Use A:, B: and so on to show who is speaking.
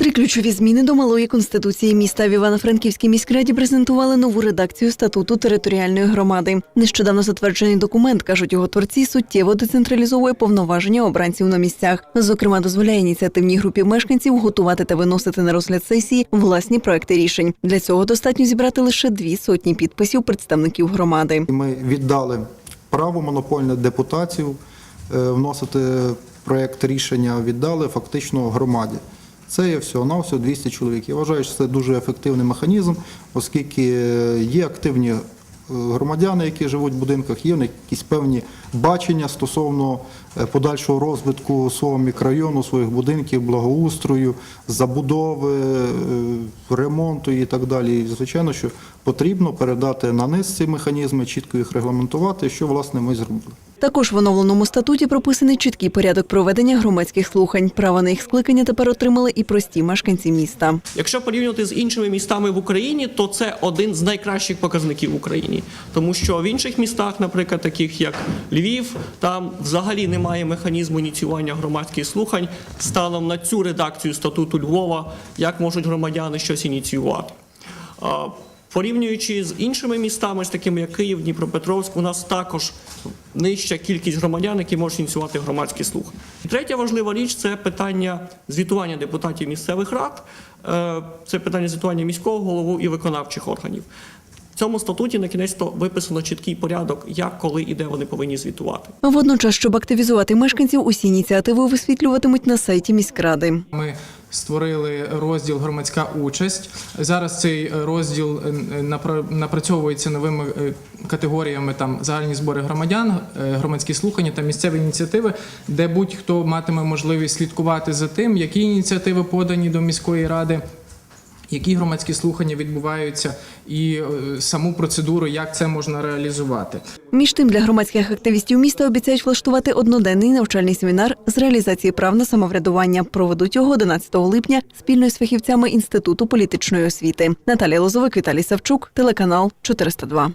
A: Три ключові зміни до малої конституції міста в Івано-Франківській міськраді презентували нову редакцію статуту територіальної громади. Нещодавно затверджений документ, кажуть його творці, суттєво децентралізовує повноваження обранців на місцях. Зокрема, дозволяє ініціативній групі мешканців готувати та виносити на розгляд сесії власні проекти рішень. Для цього достатньо зібрати лише дві сотні підписів представників громади.
B: Ми віддали право монопольне депутатів е, вносити проєкт рішення, віддали фактично громаді. Це є всього на всього 200 чоловік. Я вважаю, що це дуже ефективний механізм, оскільки е, є активні е, громадяни, які живуть в будинках, є якісь певні бачення стосовно е, подальшого розвитку свого мікрорайону, своїх будинків, благоустрою, забудови, ремонту і так далі. І, звичайно, що потрібно передати на низ ці механізми, чітко їх регламентувати, що власне ми зробили.
A: Також в оновленому статуті прописаний чіткий порядок проведення громадських слухань. Право на їх скликання тепер отримали і прості мешканці міста.
C: Якщо порівнювати з іншими містами в Україні, то це один з найкращих показників в Україні, тому що в інших містах, наприклад, таких як Львів, там взагалі немає механізму ініціювання громадських слухань станом на цю редакцію статуту Львова, як можуть громадяни щось ініціювати. Порівнюючи з іншими містами, з такими як Київ, Дніпропетровськ, у нас також нижча кількість громадян, які можуть ініціювати громадські слухання. Третя важлива річ це питання звітування депутатів місцевих рад, Е, це питання звітування міського голову і виконавчих органів. В цьому статуті на кінець то виписано чіткий порядок, як, коли і де вони повинні звітувати.
A: Водночас, щоб активізувати мешканців, усі ініціативи висвітлюватимуть на сайті міськради.
D: Ми створили розділ громадська участь. Зараз цей розділ е, напрацьовується новими е, категоріями там загальні збори громадян, е, громадські слухання та місцеві ініціативи, де будь-хто матиме можливість слідкувати за тим, які ініціативи подані до міської ради. Які громадські слухання відбуваються, і е, саму процедуру, як це можна реалізувати.
A: Між тим, для громадських активістів міста обіцяють влаштувати одноденний навчальний семінар з реалізації прав на самоврядування. Проведуть його 11 липня спільно з фахівцями Інституту політичної освіти. Наталія Лозовик, Віталій Савчук, телеканал 402.